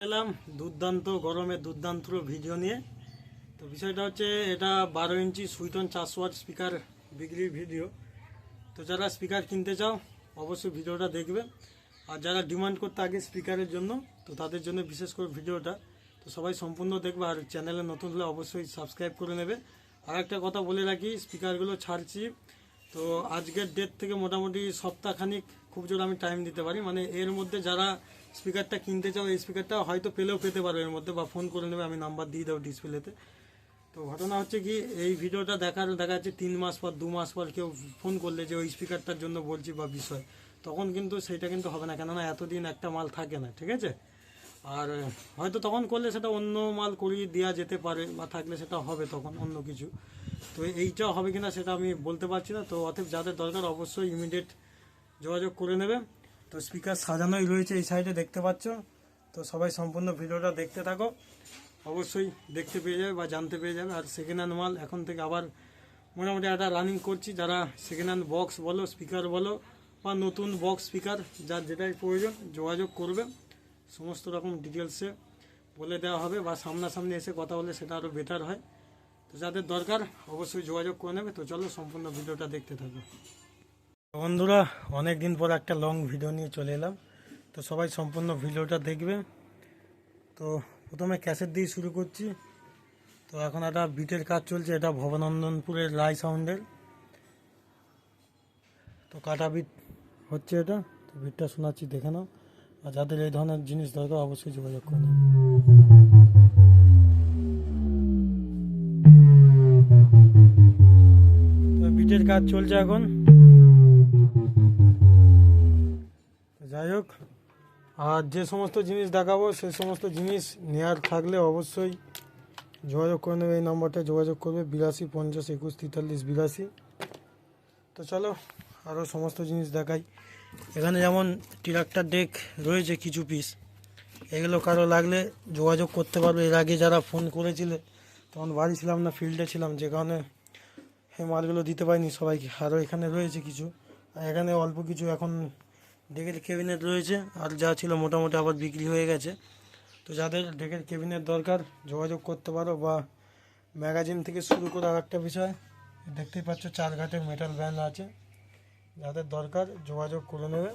এলাম দুর্দান্ত গরমে দুর্দান্ত ভিডিও নিয়ে। তো বিষয়টা হচ্ছে এটা বারো ইঞ্চি সুইটন চারশো ওয়াট স্পিকার বিক্রির ভিডিও। তো যারা স্পিকার কিনতে চাও, অবশ্যই ভিডিওটা দেখবে। আর যারা ডিমান্ড করতে আগে স্পিকারের জন্য, তো তাদের জন্য বিশেষ করে ভিডিওটা। তো সবাই সম্পূর্ণ দেখবে আর চ্যানেলে নতুন হলে অবশ্যই সাবস্ক্রাইব করে নেবে। আর একটা কথা বলে রাখি, স্পিকারগুলো ছাড়ছি। তো আজকের ডেট থেকে মোটামুটি সপ্তাহখানিক খুব জোর আমি টাইম দিতে পারি। মানে এর মধ্যে যারা স্পিকারটা কিনতে চাও, এই স্পিকারটা হয়তো পেলেও পেতে পারো এর মধ্যে বা ফোন করে নেবে, আমি নাম্বার দিয়ে দেবো ডিসপ্লেতে তো ঘটনা হচ্ছে কি, এই ভিডিওটা দেখার, দেখা যাচ্ছে তিন মাস পর, দু মাস পর কেউ ফোন করলে যে ওই স্পিকারটার জন্য বলছি বা বিষয়। তখন কিন্তু সেটা কিন্তু হবে না, কেননা এতদিন একটা মাল থাকে না, ঠিক আছে? আর হয়তো তখন করলে সেটা অন্য মাল করিয়ে দেওয়া যেতে পারে বা থাকলে সেটা হবে তখন অন্য কিছু। তো এইটা হবে কিনা সেটা আমি বলতে পারছি না। তো অতএব যাদের দরকার অবশ্যই ইমিডিয়েট যোগাযোগ করে নেবে। তো স্পিকার সাজানোই রয়েছে এই সাইডে দেখতে পাচ্ছ? তো সবাই সম্পূর্ণ ভিডিওটা দেখতে থাকো। অবশ্যই দেখতে পেয়ে যাবে বা জানতে পেয়ে যাবে। আর সেকেন্ড হ্যান্ড মাল এখন থেকে আবার মোটামুটি একটা রানিং করছি। যারা সেকেন্ড হ্যান্ড বক্স বলো স্পিকার বলো, বা নতুন বক্স স্পিকার যার যেটাই প্রয়োজন, যোগাযোগ করবে। সমস্ত রকম ডিটেলসে বলে দেওয়া হবে বা সামনাসামনি এসে কথা বলে সেটা আরও বেটার হয়। যাদের দরকার, অবশ্যই যোগাযোগ করে নেবে। তো চলো, সম্পূর্ণ ভিডিওটা দেখতে থাকো। বন্ধুরা অনেক দিন পর একটা লং ভিডিও নিয়ে চলে এলাম। তো সবাই সম্পূর্ণ ভিডিওটা দেখবে। তো প্রথমে ক্যাসেট দিয়ে শুরু করছি। তো এখন একটা বিটের কাজ চলছে, এটা ভবনন্দনপুরের লাই সাউন্ডের তো কাটা বিট হচ্ছে এটা। তো বিটটা শোনাচ্ছি, দেখে নাও। আর যাদের এই ধরনের জিনিস দরকার, অবশ্যই যোগাযোগ করবে তো কাজ চলছে এখন। যাই হোক, আর যে সমস্ত জিনিস দেখাবো, সে সমস্ত জিনিস নেওয়ার থাকলে অবশ্যই যোগাযোগ করে নেবে, এই নম্বরটা যোগাযোগ করবে, বিরাশি পঞ্চাশ একুশ তেতাল্লিশ বিরাশি। তো চলো আরও সমস্ত জিনিস দেখাই। এখানে যেমন ট্রাক্টর ডেক রয়েছে কিছু পিস এগুলো কারও লাগলে যোগাযোগ করতে পারবে। এর আগে যারা ফোন করেছিলে, তখন বাড়ি ছিলাম না ফিল্ডে ছিলাম, যে কারণে এই মালগুলো দিতে পারিনি সবাইকে। আরও এখানে রয়েছে কিছু। এখানে অল্প কিছু এখন ডেকের ক্যাবিনেট রয়েছে। আর যা ছিল মোটামুটি আবার বিক্রি হয়ে গেছে। তো যাদের ডেকের ক্যাবিনেট দরকার, যোগাযোগ করতে পারো বা ম্যাগাজিন থেকে শুরু করে আর একটা বিষয়, দেখতেই পাচ্ছ চার ঘাটের মেটাল ব্যান্ড আছে। যাদের দরকার, যোগাযোগ করে নেবে।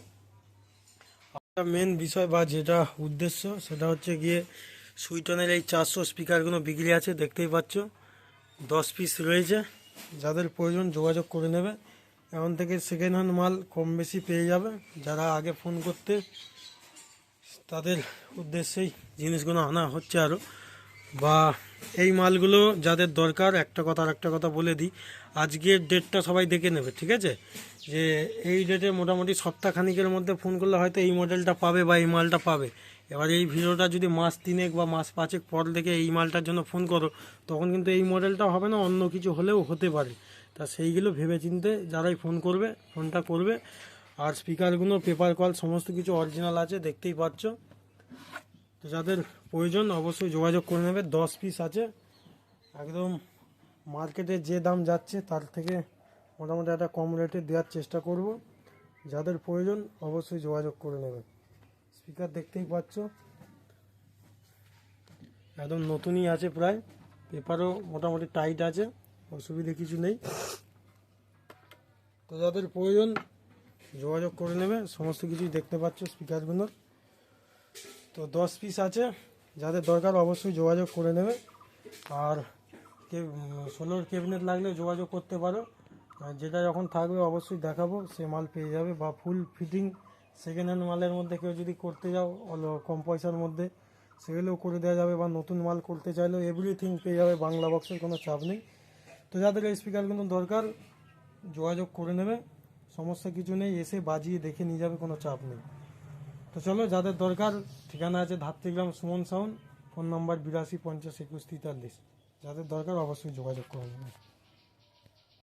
একটা মেন বিষয় বা যেটা উদ্দেশ্য, সেটা হচ্ছে গিয়ে সুইটনের এই চারশো স্পিকারগুলো বিক্রি আছে, দেখতেই পাচ্ছ। দশ পিস রয়েছে। যাদের প্রয়োজন যোগাযোগ করে নেবে। এখন থেকে সেকেন্ড হ্যান্ড মাল কম বেশি পেয়ে যাবে। যারা আগে ফোন করতে, তাদের উদ্দেশ্যেই জিনিসগুলো আনা হচ্ছে আরও বা এই মালগুলো যাদের দরকার, একটা কথা আর একটা কথা বলে দিই। আজকের ডেটটা সবাই দেখে নেবে, ঠিক আছে? যে এই ডেটে মোটামুটি সপ্তাহখানিকের মধ্যে ফোন করলে হয়তো এই মডেলটা পাবে বা এই মালটা পাবে। এবার এই ভিডিওটা যদি মাস তিনেক বা মাস পাঁচেক পর দেখে এই মালটার জন্য ফোন করো, তখন কিন্তু এই মডেলটা হবে না, অন্য কিছু হলেও হতে পারে। তা সেইগুলো ভেবে চিনতে যারাই ফোন করবে ফোনটা করবে, আর স্পিকারগুলো পেপার কল সমস্ত কিছু অরিজিনাল আছে, দেখতেই পাচ্ছ। তো যাদের প্রয়োজন অবশ্যই যোগাযোগ করে নেবে, দশ পিস আছে। একদম মার্কেটে যে দাম যাচ্ছে, তার থেকে মোটামুটি একটা কম রেটে দেওয়ার চেষ্টা করব। যাদের প্রয়োজন অবশ্যই যোগাযোগ করে নেবে স্পিকার দেখতেই পাচ্ছ। একদম নতুনই আছে প্রায়। পেপারও মোটামুটি টাইট আছে, অসুবিধে কিছু নেই। তো যাদের প্রয়োজন যোগাযোগ করে নেবে, সমস্ত কিছুই দেখতে পাচ্ছ স্পিকারগুলোর তো দশ পিস আছে, যাদের দরকার অবশ্যই যোগাযোগ করে নেবে। আর কে ষোলোর ক্যাবিনেট লাগলে যোগাযোগ করতে পারো। যেটা যখন থাকবে অবশ্যই দেখাবো, সে মাল পেয়ে যাবে বা ফুল ফিটিং সেকেন্ড হ্যান্ড মালের মধ্যে কেউ যদি করতে যাও কম পয়সার মধ্যে, সেগুলোও করে দেওয়া যাবে বা নতুন মাল করতে চাইলেও এভরিথিং পেয়ে যাবে, বাংলা বক্সের কোনো চাপ নেই। তো যাদের স্পিকার কিন্তু দরকার, যোগাযোগ করে নেবে সমস্যা কিছু নেই, এসে বাজিয়ে দেখে নিয়ে যাবে, কোনো চাপ নেই। তো চলো, যাদের দরকার, ঠিকানা আছে Dhatrigram Suman sound phone number বিরাশি পঞ্চাশ একুশ তেতাল্লিশ। যাদের দরকার, অবশ্যই যোগাযোগ করে নেবে।